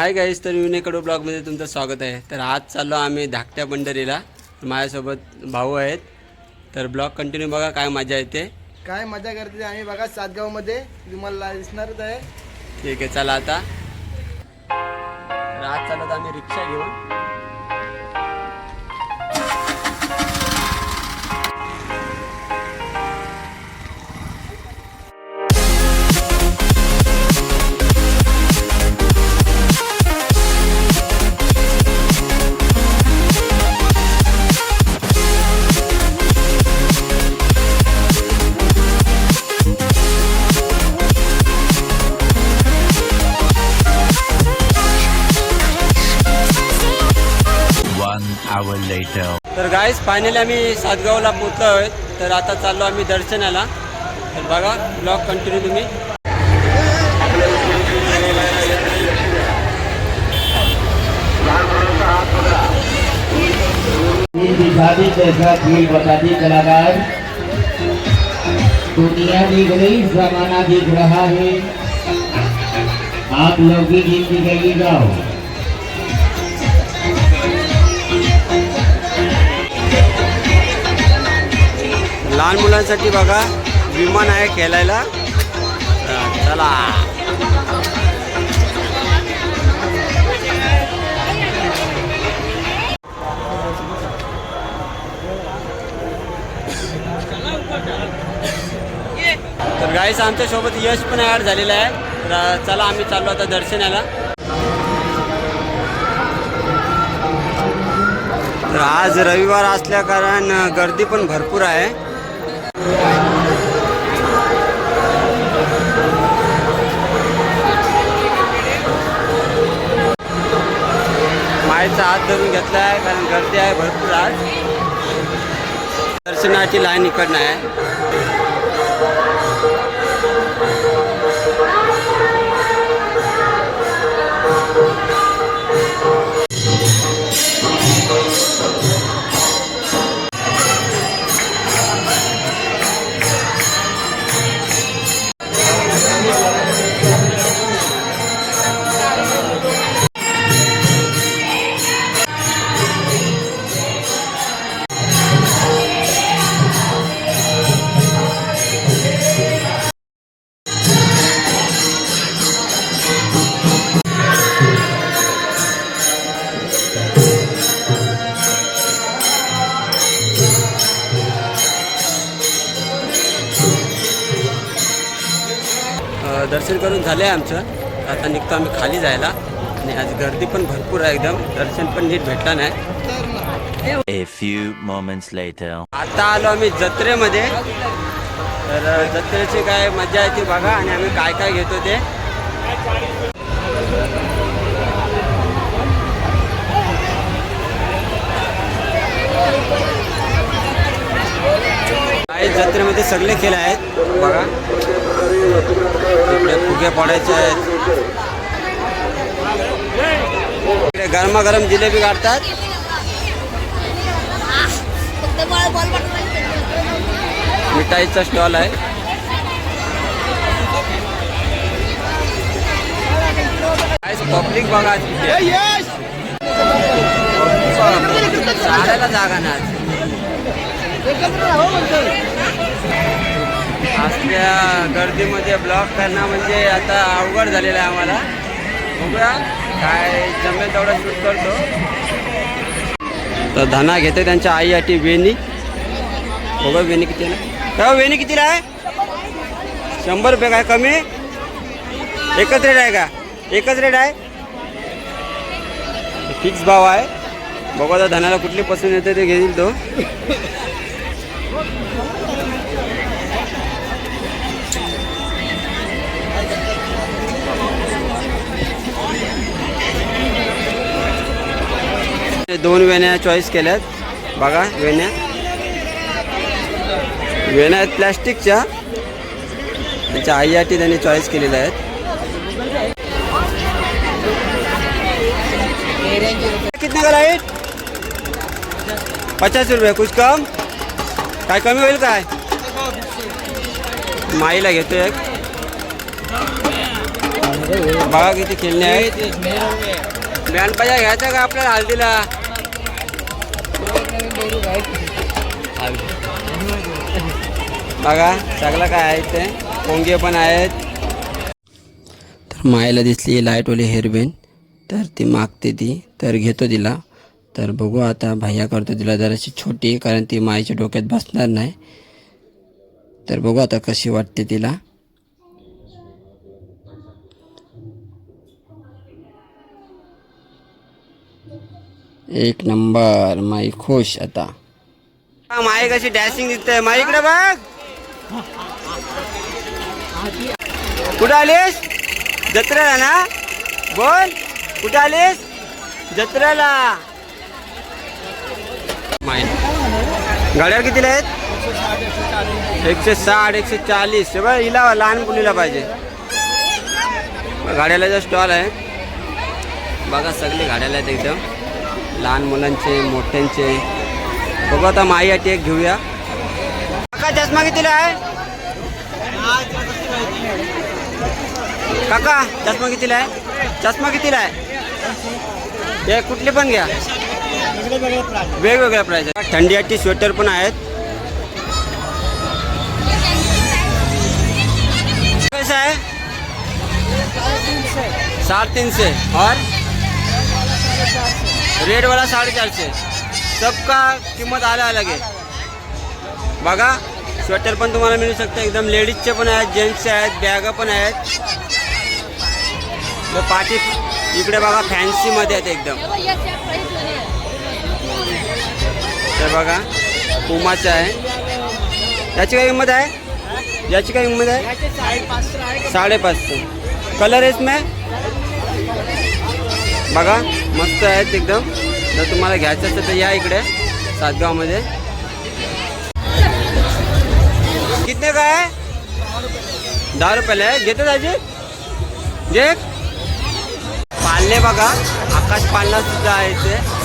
Hi guys तर युनेकडो ब्लॉगमध्ये तुमचं स्वागत आहे. तर आज चाललो आम्ही धाकट्या पंढरीला. माझ्यासोबत भाऊ आहेत. तर ब्लॉग कंटिन्यू बघा काय मजा येते. काय मजा करते ते आम्ही बघा सातगावमध्ये तुम्हाला दिसणारच आहे. ठीक आहे चला आता. तर आज चालत आम्ही रिक्षा घेऊन. तर गाईज फायनली आम्ही सातगावला पोचलो आहोत तर आता चाललो आम्ही दर्शनाला. तर बघा ब्लॉग कंटिन्यू तुम्ही. कलाकार दुनिया दिख रही जमाना दिख रहा है आप लोग भी गीत दिखाइए लहान मुलांसाठी बघा विमान आहे खेळायला. चला. तर गाईस आमच्यासोबत यश पण ॲड झालेला आहे. तर चला आम्ही चाललो आता दर्शनाला. तर आज रविवार असल्या कारण गर्दी पण भरपूर आहे. मायचा हात धरून घेतला आहे कारण गर्दी आहे भरपूर आज. दर्शनाची लाईन इकडनं आहे. आता निघतो आम्ही खाली जायला. आणि आज गर्दी पण भरपूर आहे एकदम. दर्शन पण नीट भेटला नाही. A few moments later. आता आलो आम्ही जत्रेमध्ये. तर जत्रेची काय मजा आहे ती बघा आणि आम्ही काय काय घेतो ते. जत्रेमध्ये सगळे खेळ आहेत. बघा. इकडे फुगे पडायचे आहेत. इकडे गरमागरम जिलेबी काढतात मिठाईचा स्टॉल आहे. पब्लिक बघा चालायला जागा नाही आज. असल्या गर्दीमध्ये ब्लॉक करणं म्हणजे आता अवघड झालेलं आहे आम्हाला. बघूया काय जमेल तेवढा शूट करतो. तर धना घेते त्यांच्या आईसाठी वेणी. बघा वेणी किती आहे ना? हो, वेणी कितीला आहे? शंभर रुपये काय कमी? एकच रेट आहे का? एकच रेट आहे? फिक्स भाव आहे. बघा धनाला कुठली पसंत येते ते घेईल तो. दोन वेण्या चॉईस केल्यात बघा वेण्या वेण्या आहेत प्लॅस्टिकच्या त्यांच्या आईसाठी त्यांनी चॉईस कितने का लाईट पचास रुपये कुछ कम काय कमी होईल काय माईला घेतो एक बघा किती आहेत बँड पाहिजे घ्यायचा का बघा सगळं काय आहे ते पोंगे पण आहेत. तर मायला दिसली लाईटवाली हेअरबेन तर ती मागते ती. तर घेतो तिला. तर बघू आता भैया करतो तिला जराशी छोटी कारण ती माईच्या डोक्यात बसणार नाही. तर बघू आता कशी वाटते तिला. एक नंबर माई खुश आता. माई कशी डॅशिंग दिसते. माई इकडे बघ. कुठं आलीस? जत्रेला ना? बोल कुठं आलीस? जत्रेला. माई. गाड्या कितीला आहेत? एकशे साठ एकशे चाळीस. हे बघ हिला लहान मुलीला पाहिजे. गाड्याला जो स्टॉल आहे. बघा सगळे गाड्याला आहेत एकदम. लहान मुलांचे मोठ्यांचे. बघू आता माईसाठी एक घेऊया. काका चष्मा कितीला आहे? काका चष्मा कितीला आहे? चष्मा कितीला आहे? हे कुठले पण घ्या. वेगवेगळ्या प्राईज आहेत. थंडीसाठी स्वेटर पण आहेत. कैसा है साढ़े तीन से और? रेड वाला साढ़े चार से सबका किंमत अलग अलग आहे बघा स्वेटर पण तुम्हाला मिळू शकतं. एकदम लेडीजचे पण आहेत जेंट्सचे आहेत बॅगा पण आहेत. तर पाठी इकडे बघा फॅन्सीमध्ये आहेत एकदम. ते बघा पुमाचं आहे. याची काय किंमत आहे? याची काय किंमत आहे? साडेपाचशे कलर आहे इसमें बघा मस्त आहेत एकदम. जर तुम्हाला घ्यायचं असेल तर या इकडे सातगावमध्ये. कितने का आहे? दहा रुपयाला आहे. घेतो दाजी. घे. पालने बघा आकाश पालना सुद्धा आहे ते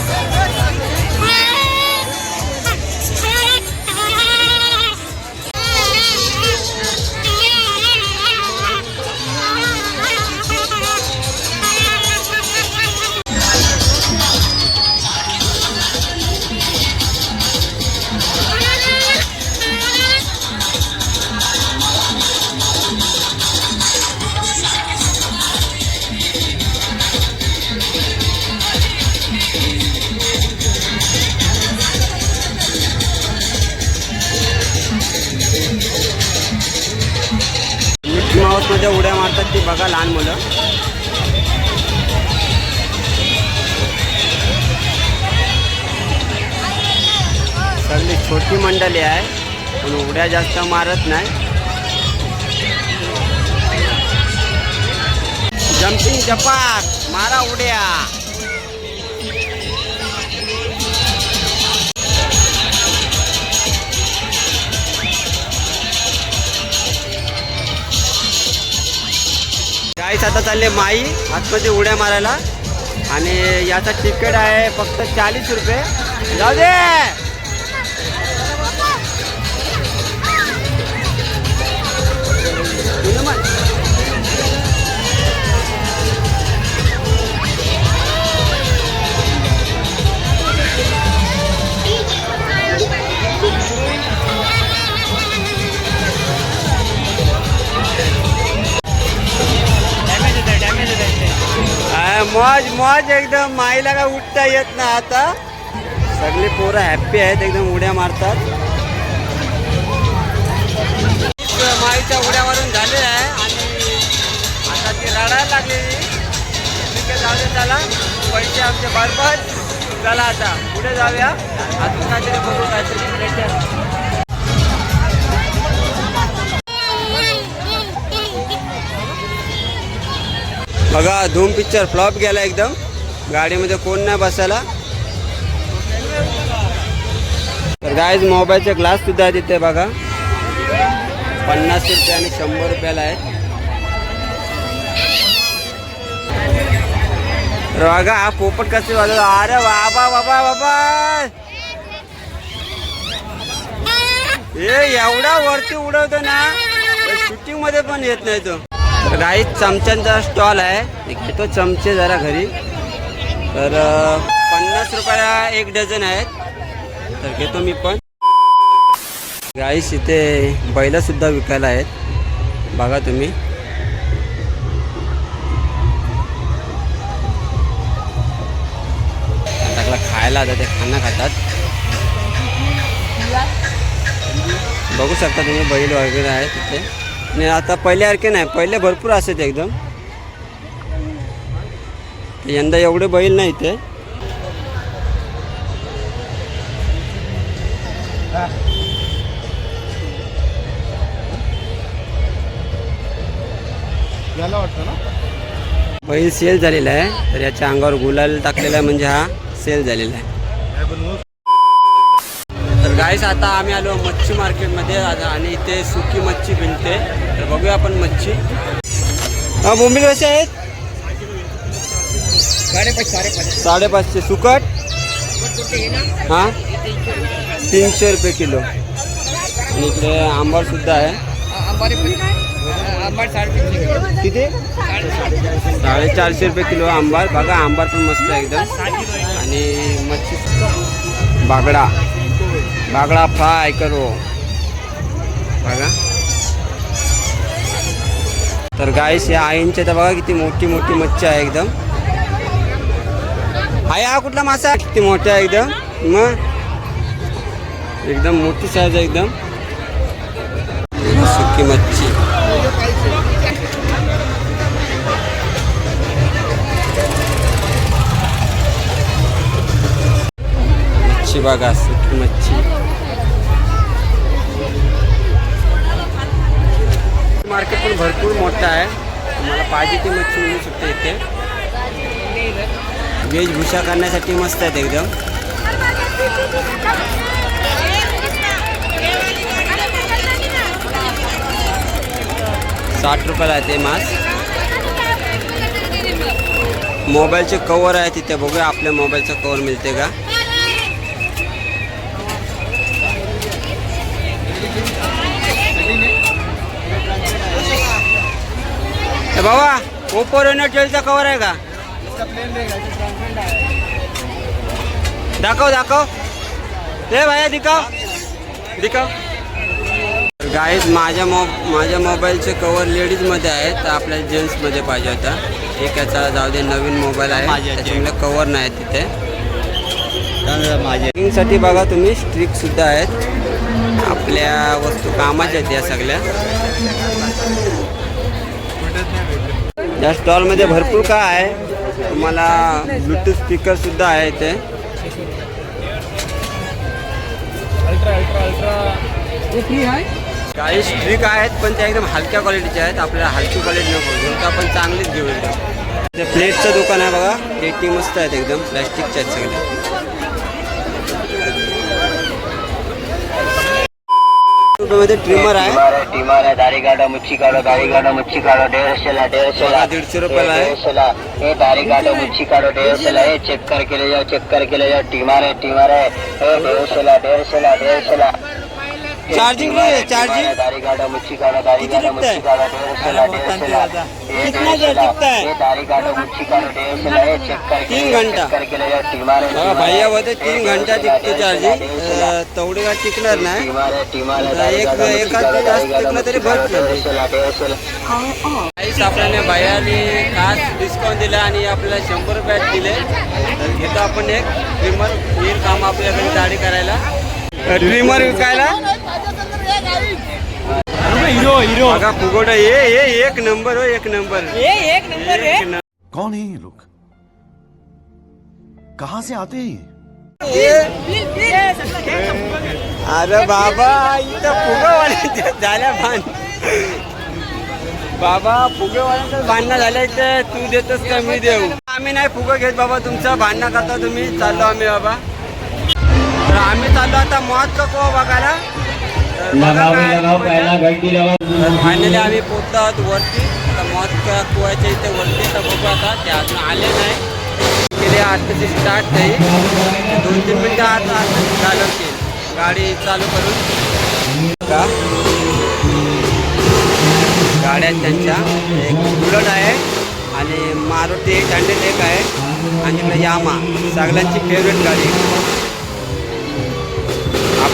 बघा लहान मुलं. सगळी छोटी मंडळी आहे पण उड्या जास्त मारत नाही. जम्पिंग जपाक मारा उड्या. गाईस आता चालले माई आतमध्ये उड्या मारायला. आणि याचा तिकीट आहे फक्त चाळीस रुपये. जाऊ दे! मौज एकदम माईला काय उठता येत नाही आता? सगळी पोरं हॅप्पी आहेत एकदम उड्या मारतात. माईच्या उड्या मारून झाले आहे आणि आता ती रडायला लागलेली. तिथे जाऊ दे पैसे आमचे बरबाद चला आता पुढे जाऊया. अजून काहीतरी बघू काहीतरी बघा धूम पिक्चर फ्लॉप गेला एकदम. गाडीमध्ये कोण नाही बसायला. तर गायज मोबाईलचे ग्लास सुद्धा आहेत तिथे बघा. पन्नास रुपये आणि शंभर रुपयाला आहे. बघा हा पोपट कसे वाजव अरे बाबा बाबा बाबा. हे एवढा वरती उडवतो ना. शूटिंगमध्ये पण येत नाही तो. गाई चमच्यांचा स्टॉल आहे. घेतो चमचे जरा घरी. तर पन्नास रुपयाला एक डझन आहेत. तर घेतो मी पण. गाईस इथे बैलसुद्धा विकायला आहेत. बघा तुम्ही. टाकला खायला आता ते खाणं खातात. बघू शकता तुम्ही बैल वगैरे आहे तिथे आणि आता पहिल्यासारखे नाही. पहिले भरपूर असत एकदम. यंदा एवढे बैल नाही ना? बैल सेल झालेला आहे. तर याच्या अंगावर गुलाल टाकलेला आहे म्हणजे हा सेल झालेला आहे. तर गाईस आता आम्ही आलो मच्छी मार्केटमध्ये आणि इथे सुकी मच्छी मिळते तर बघूया आपण मच्छी. हा बोंबील कसे आहेत? साडेपाचशे सुकट? हां? तीनशे रुपये किलो. आणि इकडे आंबार सुद्धा आहे. किती? साडेचारशे रुपये किलो आंबार. बघा आंबार पण मस्त आहे एकदम. आणि मच्छी बागडा. बागडा फ्राय करो. बघा. तर गाईस या आईंच्या तर बघा किती मोठी मोठी मच्छी आहे एकदम. आई हा कुठला मासा आहे? किती मोठा आहे एकदम. मग? एकदम मोठी साईज आहे एकदम. सुकी मच्छी. मच्छी बघा सुकी मच्छी. मार्केट पण भरपूर मोठं आहे. तुम्हाला पाहिजे ती मच्छी मिळू शकते इथे. वेशभूषा करण्यासाठी मस्त आहेत एकदम. साठ रुपयाला आहे ते मास. मोबाईलचे कवर आहे तिथे. बघूया आपल्या मोबाईलचं कवर मिळते का? बाबा ओप्पो रेनो ट्वेल्वचा कवर आहे का? दाखव दाखव. ते भाया दिखाव. दिखाव. गाईज माझ्या मो माझ्या मोबाईलचे कवर लेडीजमध्ये आहे तर आपल्याला जेंट्समध्ये पाहिजे होता. एक याचा जाऊ दे नवीन मोबाईल आहे. त्याच्यामुळे कवर नाही तिथे. साठी बघा तुम्ही स्ट्रिक सुद्धा आहेत. आपल्या वस्तू कामाच्या आहेत या सगळ्या. या स्टॉलमध्ये भरपूर काय आहे? तुम्हाला ब्लूटूथ स्पीकर सुद्धा आहे इथे. काही स्ट्रिक आहेत पण त्या एकदम हलक्या क्वालिटीच्या आहेत. आपल्याला हलकी क्वालिटी नको घेऊन तर आपण चांगलीच घेऊ प्लेटचं दुकान आहे बघा. प्लेटी मस्त आहेत एकदम. प्लॅस्टिकच्या आहेत सगळ्या रुपयामध्ये ट्रिमर आहे. टीमर है दाढ़ी काटो मुच्छी काटो दाढ़ी काटो मुच्छी काटो डेढ़ सौ ला डेढ़ सौ ला. बघा, दीडशे रुपयाला आहे. डेढ़ सौ ला ये दाढ़ी काटो मुच्छी काटो डेढ़ सौ ला. ये चेक करके ले जाओ चेक करके ले जाओ. टीमर है टीमर है ये डेढ़ सौ चार्जिंग नहीं है, चार्जिंग? दाढ़ी किती है? कितना टिकता है? तीन घंटा. बघा भैया होते तीन घंटा टिकतो चार्जिंग तेवढे काय टिकणार नाही एक- काटो तास तरी मुच्छी काटो काहीच आपल्याला भैयाने खास डिस्काउंट दिला आणि आपल्याला शंभर रुपयात दिले तर घेतो आपण एक ट्रिमर येईल काम आपल्याकडे दाढी करायला ट्रिमर विकायला? बघा फुगोटा ये ये एक नंबर हो एक नंबर. एक नंबर कौन है ये लोग? कहां से आते हैं ये? अरे बाबा इथं फुगवाल्या झाल्या भान. बाबा फुगेवाल्यांचं भांडणं झालंय तर तू देतोस का मी देऊ? आम्ही नाही फुगं घेत बाबा तुमचं. भांडणं करता तुम्ही. चाललो आम्ही बाबा. तर आम्ही चाललो आता मॉतचा कोवा बघायला. फायनली आम्ही पोहोचलो आहोत वरती. आता मॉत कुवायच्या इथे वरती. तर बघू आता ते अजून आले नाही. गेले आताची स्टार्ट नाही दोन तीन मिनटं आता चालवतील गाडी चालू करून. का? गाड्या त्यांच्या. एक बुलट आहे. आणि मारुती हंड्रेड एक आहे. आणि यामा सगळ्यांची फेवरेट गाडी.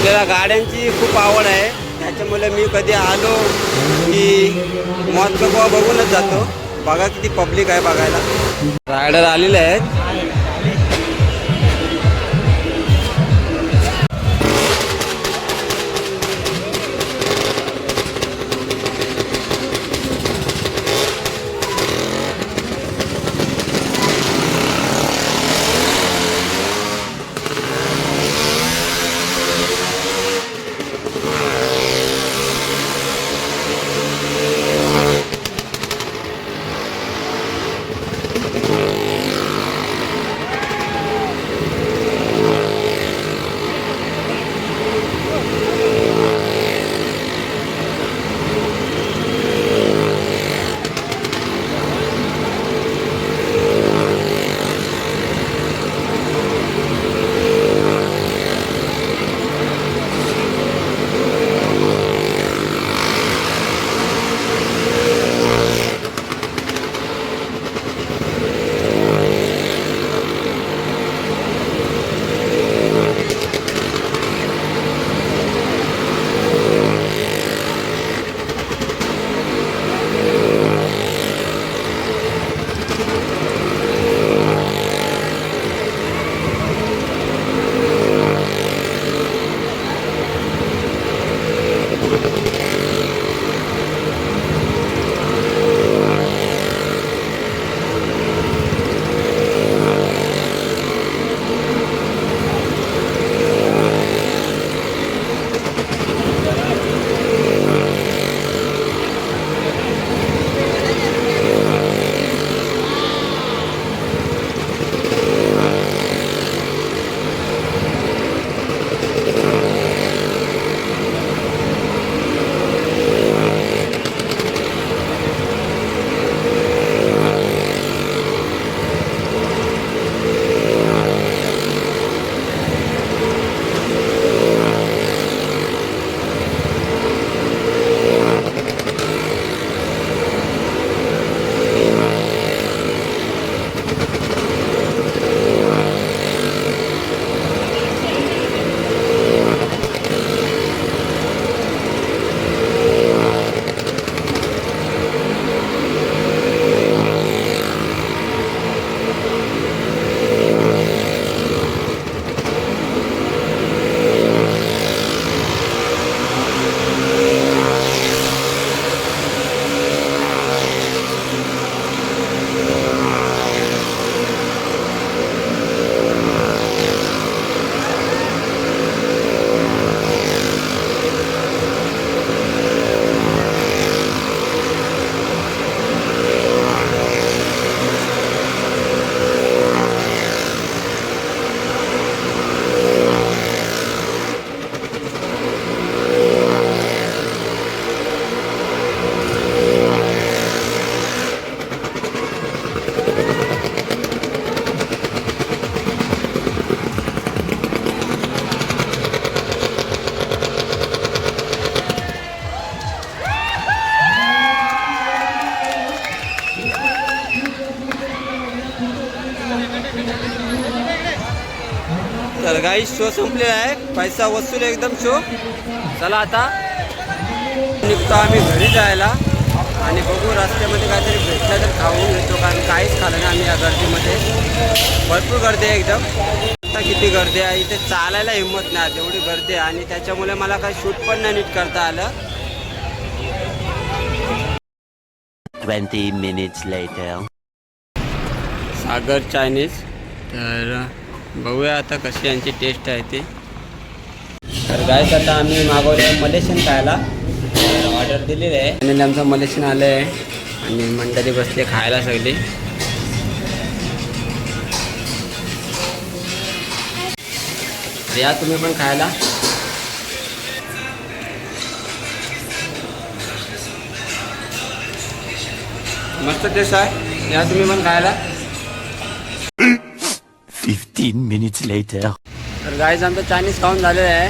आपल्याला गाड्यांची खूप आवड आहे. त्याच्यामुळे मी कधी आलो की मौत बघूनच जातो. बघा किती पब्लिक आहे बघायला. रायडर आलेले आहेत. शो संपलेला आहे. पैसा वसूल एकदम शो. चला आता. निघतो आम्ही घरी जायला. आणि बघू रस्त्यामध्ये काहीतरी भेटलं तर खाऊन घेतो कारण काहीच खाल्लं नाही आम्ही या गर्दीमध्ये. भरपूर गर्दी आहे एकदम. आता किती गर्दी आहे. इथे चालायला हिंमत नाही तेवढी गर्दी आहे. आणि त्याच्यामुळे मला काही शूट पण नाही नीट करता आलं. 20 minutes later. सागर चायनीज तर बघूया आता कशी यांची टेस्ट आहे ती. तर गायच आता आम्ही मागवले मलेशियन खायला. ऑर्डर दिलेली आहे. आणि आमचं मलेशियन आलं आहे आणि मंडळी बसले खायला सगळी. या तुम्ही पण खायला. मस्त टेस्ट आहे. या तुम्ही पण खायला. 15 minutes later. तर गाईज आमचं चायनीज खाऊन झालेलं आहे.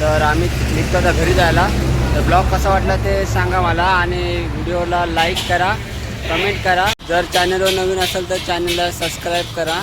तर आम्ही निघतो आता घरी जायला. तर ब्लॉग कसा वाटला ते सांगा मला आणि व्हिडिओला लाईक करा कमेंट करा. जर चॅनलवर नवीन असेल तर चॅनलला सबस्क्राईब करा.